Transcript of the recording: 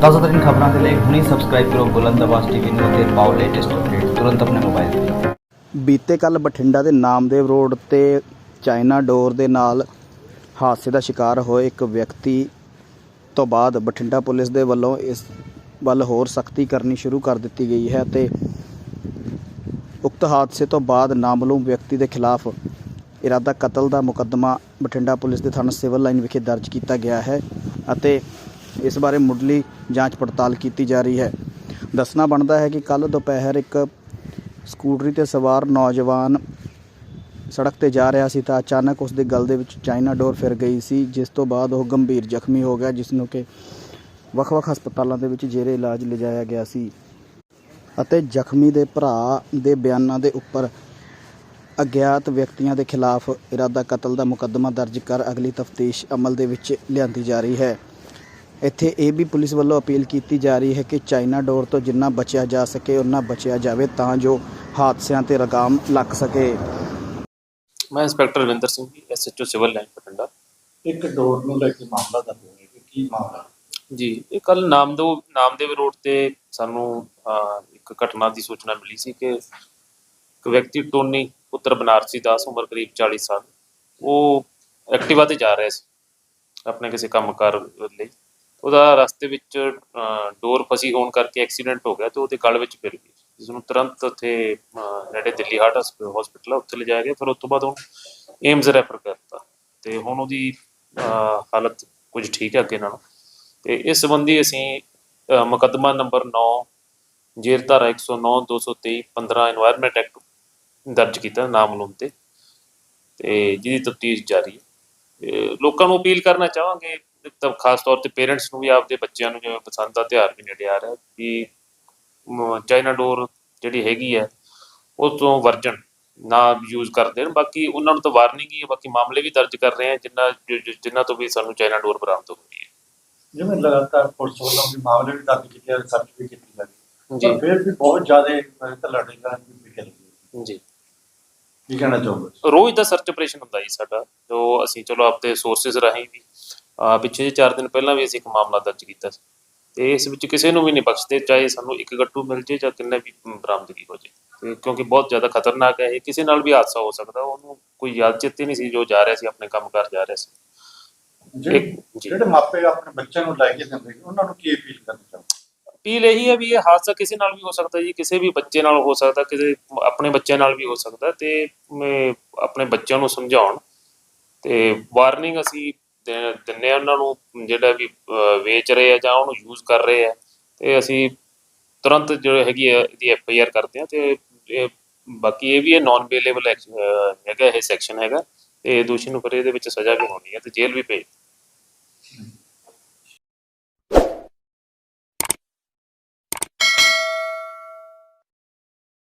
ਤਾਜ਼ਾ ਖਬਰਾਂ ਦੇ ਲਈ ਹੁਣੇ ਸਬਸਕ੍ਰਾਈਬ ਕਰੋ ਬੁਲੰਦ ਆਵਾਜ਼ ਟੀਵੀ ਨੂੰ ਅਤੇ ਪਾਓ ਲੇਟੈਸਟ ਅਪਡੇਟ ਤੁਰੰਤ ਆਪਣੇ ਮੋਬਾਈਲ ਤੇ। ਬੀਤੇ ਕੱਲ ਬਠਿੰਡਾ ਦੇ ਨਾਮਦੇਵ ਰੋਡ ਤੇ ਚਾਈਨਾ ਡੋਰ ਦੇ ਨਾਲ ਹਾਦਸੇ ਦਾ ਸ਼ਿਕਾਰ ਹੋਏ ਇੱਕ ਵਿਅਕਤੀ ਤੋਂ ਬਾਅਦ ਬਠਿੰਡਾ ਪੁਲਿਸ ਦੇ ਵੱਲੋਂ ਇਸ ਵੱਲ ਹੋਰ ਸਖਤੀ ਕਰਨੀ ਸ਼ੁਰੂ ਕਰ ਦਿੱਤੀ ਗਈ ਹੈ ਤੇ ਉਕਤ ਹਾਦਸੇ ਤੋਂ ਬਾਅਦ ਨਾਮਲੂਮ ਵਿਅਕਤੀ ਦੇ ਖਿਲਾਫ ਇਰਾਦਾ ਕਤਲ ਦਾ ਮੁਕੱਦਮਾ ਬਠਿੰਡਾ ਪੁਲਿਸ ਦੇ ਥਾਣਾ ਸਿਵਲ ਲਾਈਨ ਵਿਖੇ ਦਰਜ ਕੀਤਾ ਗਿਆ ਹੈ ਅਤੇ ਇਸ ਬਾਰੇ ਮੁੱਢਲੀ ਜਾਂਚ ਪੜਤਾਲ ਕੀਤੀ ਜਾ ਰਹੀ ਹੈ। ਦੱਸਣਾ ਬਣਦਾ ਹੈ ਕਿ ਕੱਲ ਦੁਪਹਿਰ ਇੱਕ ਸਕੂਟਰੀ ਤੇ ਸਵਾਰ ਨੌਜਵਾਨ ਸੜਕ ਤੇ ਜਾ ਰਿਹਾ ਸੀ ਤਾਂ ਅਚਾਨਕ ਉਸ ਦੇ ਗਲ ਦੇ ਵਿੱਚ ਚਾਈਨਾ ਡੋਰ ਫਿਰ ਗਈ ਸੀ, ਜਿਸ ਤੋਂ ਬਾਅਦ ਉਹ ਗੰਭੀਰ ਜ਼ਖਮੀ ਹੋ ਗਿਆ, ਜਿਸ ਨੂੰ ਕਿ ਵੱਖ-ਵੱਖ ਹਸਪਤਾਲਾਂ ਦੇ ਵਿੱਚ ਜੇਰੇ ਇਲਾਜ ਲਿਜਾਇਆ ਗਿਆ ਸੀ। ਅਤੇ ਜ਼ਖਮੀ ਦੇ ਭਰਾ ਦੇ ਬਿਆਨਾਂ ਦੇ ਉੱਪਰ ਅਗਿਆਤ ਵਿਅਕਤੀਆਂ ਦੇ ਖਿਲਾਫ ਇਰਾਦਾ ਕਤਲ ਦਾ ਮੁਕੱਦਮਾ ਦਰਜ ਕਰ ਅਗਲੀ ਤਫਤੀਸ਼ ਅਮਲ ਦੇ ਵਿੱਚ ਲਿਆਂਦੀ ਜਾ ਰਹੀ ਹੈ। ਇੱਥੇ ਇਹ ਵੀ ਪੁਲਿਸ ਵੱਲੋਂ ਅਪੀਲ ਕੀਤੀ ਜਾ ਰਹੀ ਹੈ ਕਿ ਚਾਈਨਾ ਡੋਰ ਤੋਂ ਜਿੰਨਾ ਬਚਿਆ ਜਾ ਸਕੇ ਉਨਾ ਬਚਿਆ ਜਾਵੇ ਤਾਂ ਜੋ ਹਾਦਸਿਆਂ ਤੇ ਲਗਾਮ ਲੱਗ ਸਕੇ। ਮੈਂ inspector Ravinder Singh ji SHO civil line Bathinda ਇੱਕ ਡੋਰ ਨੂੰ ਲੈ ਕੇ ਮਾਮਲਾ ਦਰਜ ਹੋਇਆ ਕਿ ਕੀ ਮਾਮਲਾ ਜੀ ਇਹ ਕੱਲ ਨਾਮਦੇਵ ਨਾਮਦੇਵ ਰੋਡ ਤੇ ਸਾਨੂੰ ਇੱਕ ਘਟਨਾ ਦੀ ਸੂਚਨਾ ਮਿਲੀ ਸੀ ਕਿ ਇੱਕ ਵਿਅਕਤੀ ਟੋਨੀ ਪੁੱਤਰ ਬਨਾਰਸੀ ਦਾਸ ਉਮਰ ਕਰੀਬ 40 ਸਾਲ ਉਹ ਐਕਟਿਵਾ ਤੇ ਜਾ ਰਿਹਾ ਸੀ ਆਪਣੇ ਕਿਸੇ ਕੰਮਕਾਰ ਲਈ। ਉਹਦਾ ਰਸਤੇ ਵਿੱਚ ਡੋਰ ਫਸੀ ਹੋਣ ਕਰਕੇ ਐਕਸੀਡੈਂਟ ਹੋ ਗਿਆ ਤੇ ਉਹਦੇ ਗਲ ਵਿੱਚ ਫਿਰ ਗਈ। ਜਿਸ ਨੂੰ ਤੁਰੰਤ ਉੱਥੇ ਨੇੜੇ ਦਿੱਲੀ ਹਾਰਟ ਹਸਪੀਟਲ ਉੱਥੇ ਲਿਜਾਇਆ ਗਿਆ। ਫਿਰ ਉਸ ਤੋਂ ਬਾਅਦ ਉਹਨੂੰ ਏਮਸ ਰੈਫਰ ਕਰਤਾ। ਤੇ ਹੁਣ ਉਹਦੀ ਹਾਲਤ ਕੁਝ ਠੀਕ ਹੈ ਅੱਗੇ ਨਾਲੋਂ। ਤੇ ਇਸ ਸੰਬੰਧੀ ਅਸੀਂ ਮੁਕੱਦਮਾ ਨੰਬਰ 9 ਜੇਰ ਧਾਰਾ 109 223 15 এনवायरमेंट ਐਕਟ ਦਰਜ ਕੀਤਾ ਨਾਮਲੂਮ ਤੇ। ਤੇ ਜਿਹਦੀ ਤਫਤੀਸ਼ ਜਾਰੀ ਹੈ। ਲੋਕਾਂ ਨੂੰ ਅਪੀਲ ਕਰਨਾ ਚਾਹਾਂਗੇ ਤਾਂ ਖਾਸ ਤੌਰ ਤੇ ਪੇਰੈਂਟਸ ਨੂੰ ਵੀ ਆਪਦੇ ਬੱਚਿਆਂ ਨੂੰ ਜਿਵੇਂ ਪਸੰਦ ਦਾ ਤਿਉਹਾਰ ਵੀ ਨੇੜੇ ਆ ਰਿਹਾ ਕਿ ਚਾਈਨਾ ਡੋਰ ਜਿਹੜੀ ਹੈਗੀ ਹੈ ਉਹ ਤੋਂ ਵਰਜਨ ਨਾ ਯੂਜ਼ ਕਰਦੇ ਨੇ ਬਾਕੀ ਉਹਨਾਂ ਨੂੰ ਤਾਂ ਵਾਰਨਿੰਗ ਹੀ ਹੈ ਬਾਕੀ ਮਾਮਲੇ ਵੀ ਦਰਜ ਕਰ ਰਹੇ ਆ ਜਿੰਨਾ ਜਿ- ਜਿ- ਜਿਨ੍ਹਾਂ ਤੋਂ ਵੀ ਸਾਨੂੰ ਚਾਈਨਾ ਡੋਰ ਬਰਾਮਦ ਹੋਈ ਹੈ। ਜਿਵੇਂ ਲਗਾਤਾਰ ਪੁਲਿਸ ਵੱਲੋਂ ਵੀ ਮਾਮਲੇ ਵੀ ਦਰਜ ਕੀਤੇ ਰਿਸਰਚ ਵੀ ਕੀਤੀ ਜਾ ਰਹੀ ਜੀ। ਹੈ ਫਿਰ ਵੀ ਬਹੁਤ ਜ਼ਿਆਦਾ ਤਾਂ ਲੜਾਈ ਦਾ ਵੀ ਵਿਕਲ ਗਈ ਜੀ। ਕੀ ਕਹਿਣਾ ਚਾਹੋਗੇ? ਰੋਜ਼ ਦਾ ਸਰਚ ਆਪਰੇਸ਼ਨ ਹੁੰਦਾ ਜੀ ਸਾਡਾ ਜੋ ਅਸੀਂ ਚਲੋ ਆਪਦੇ ਸੋਰਸਸ ਰਾਹੀਂ ਵੀ ਪਿਛੇ 4 ਦਿਨ ਪਹਿਲਾਂ ਵੀ ਅਸੀਂ ਇੱਕ ਮਾਮਲਾ ਦਰਜ ਕੀਤਾ ਸੀ। ਤੇ ਇਸ ਵਿੱਚ ਕਿਸੇ ਨੂੰ ਵੀ ਨਹੀਂ ਬਖਸ਼ਦੇ ਚਾਹੇ ਸਾਨੂੰ ਇੱਕ ਗੱਟੂ ਮਿਲ ਜੇ ਜਾਂ ਕਿੰਨੇ ਵੀ ਬਰਾਮਦਗੀ ਹੋ ਜੇ। ਤੇ ਕਿਉਂਕਿ ਬਹੁਤ ਜ਼ਿਆਦਾ ਖਤਰਨਾਕ ਹੈ ਇਹ ਕਿਸੇ ਨਾਲ ਵੀ ਹਾਦਸਾ ਹੋ ਸਕਦਾ ਉਹਨੂੰ ਕੋਈ ਯਾਦ ਚੇਤੇ ਨਹੀਂ ਸੀ ਜੋ ਜਾ ਰਿਹਾ ਸੀ ਆਪਣੇ ਕੰਮ ਕਰ ਜਾ ਰਿਹਾ ਸੀ। ਜਿਹੜੇ ਜੀ। ਮਾਪੇ ਆਪਣੇ ਬੱਚਿਆਂ ਨੂੰ ਲੈ ਕੇ ਨੇ, ਉਹਨਾਂ ਨੂੰ ਕੀ ਅਪੀਲ ਕਰਨਾ ਚਾਹੋਗੇ ਅਪੀਲ ਇਹੀ ਹੈ ਵੀ ਇਹ ਹਾਦਸਾ ਕਿਸੇ ਨਾਲ ਵੀ ਹੋ ਸਕਦਾ ਜੀ ਕਿਸੇ ਵੀ ਬੱਚੇ ਨਾਲ ਹੋ ਸਕਦਾ ਕਿਸੇ ਆਪਣੇ ਬੱਚਿਆਂ ਨਾਲ ਵੀ ਹੋ ਸਕਦਾ। ਤੇ ਆਪਣੇ ਬੱਚਿਆਂ ਨੂੰ ਸਮਝਾਉਣ ਤੇ ਵਾਰਨਿੰਗ ਅਸੀਂ ਦੇ- ਦਿੰਨੇ ਆ ਉਹਨਾਂ ਨੂੰ ਜਿਹੜਾ ਵੀ ਅਹ, ਵੇਚ ਰਹੇ ਆ ਜਾਂ ਉਹਨੂੰ ਯੂਜ਼ ਕਰ ਰਹੇ ਆ ਤੇ ਅਸੀਂ ਤੁਰੰਤ ਜੋ ਹੈਗੀ ਆ ਇਹਦੀ ਐਫ ਆਈ ਆਰ ਕਰਦੇ ਆ ਤੇ ਇਹ ਬਾਕੀ ਇਹ ਵੀ ਇਹ ਨਾਨ ਬੇਲੇਬਲ ਹੈਗਾ ਇਹ ਸੈਕਸ਼ਨ ਹੈਗਾ ਤੇ ਦੋਸ਼ੀ ਨੂੰ ਫਿਰ ਇਹਦੇ ਵਿੱਚ ਸਜ਼ਾ ਵੀ ਹੋਣੀ ਹੈ ਤੇ ਜੇਲ੍ਹ ਵੀ ਭੇਜ